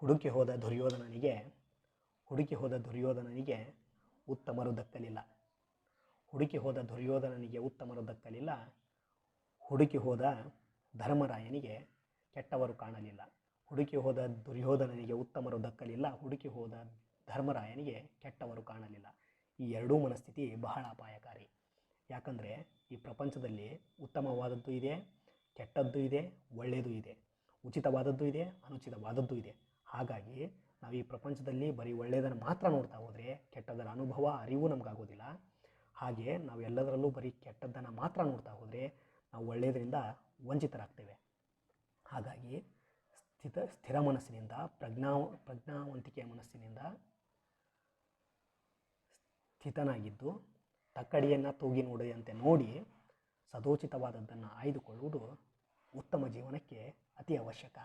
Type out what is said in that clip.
ಹುಡುಕಿ ಹೋದ ದುರ್ಯೋಧನನಿಗೆ, ಹುಡುಕಿ ಹೋದ ದುರ್ಯೋಧನನಿಗೆ ಉತ್ತಮರು ದಕ್ಕಲಿಲ್ಲ. ಹುಡುಕಿ ಹೋದ ದುರ್ಯೋಧನನಿಗೆ ಉತ್ತಮರು ದಕ್ಕಲಿಲ್ಲ. ಹುಡುಕಿ ಹೋದ ಧರ್ಮರಾಯನಿಗೆ ಕೆಟ್ಟವರು ಕಾಣಲಿಲ್ಲ. ಹುಡುಕಿ ಹೋದ ದುರ್ಯೋಧನನಿಗೆ ಉತ್ತಮರು ದಕ್ಕಲಿಲ್ಲ. ಹುಡುಕಿ ಹೋದ ಧರ್ಮರಾಯನಿಗೆ ಕೆಟ್ಟವರು ಕಾಣಲಿಲ್ಲ. ಈ ಎರಡೂ ಮನಸ್ಥಿತಿ ಬಹಳ ಅಪಾಯಕಾರಿ. ಯಾಕಂದರೆ ಈ ಪ್ರಪಂಚದಲ್ಲಿ ಉತ್ತಮವಾದದ್ದು ಇದೆ, ಕೆಟ್ಟದ್ದು ಇದೆ, ಒಳ್ಳೆಯದು ಇದೆ, ಉಚಿತವಾದದ್ದು ಇದೆ, ಅನುಚಿತವಾದದ್ದು ಇದೆ. ಹಾಗಾಗಿ ನಾವು ಈ ಪ್ರಪಂಚದಲ್ಲಿ ಬರೀ ಒಳ್ಳೆಯದನ್ನು ಮಾತ್ರ ನೋಡ್ತಾ ಹೋದರೆ ಕೆಟ್ಟದರ ಅನುಭವ, ಅರಿವು ನಮಗಾಗೋದಿಲ್ಲ. ಹಾಗೆ ನಾವು ಎಲ್ಲದರಲ್ಲೂ ಬರೀ ಕೆಟ್ಟದ್ದನ್ನು ಮಾತ್ರ ನೋಡ್ತಾ ಹೋದರೆ ನಾವು ಒಳ್ಳೆಯದರಿಂದ ವಂಚಿತರಾಗ್ತೇವೆ. ಹಾಗಾಗಿ ಸ್ಥಿತ, ಸ್ಥಿರ ಮನಸ್ಸಿನಿಂದ, ಪ್ರಜ್ಞಾ, ಪ್ರಜ್ಞಾವಂತಿಕೆಯ ಮನಸ್ಸಿನಿಂದ ಸ್ಥಿತನಾಗಿದ್ದು ತಕ್ಕಡಿಯನ್ನು ತೂಗಿ ನೋಡಿದಂತೆ ನೋಡಿ ಸದೋಚಿತವಾದದ್ದನ್ನು ಆಯ್ದುಕೊಳ್ಳುವುದು ಉತ್ತಮ ಜೀವನಕ್ಕೆ ಅತಿ ಅವಶ್ಯಕ.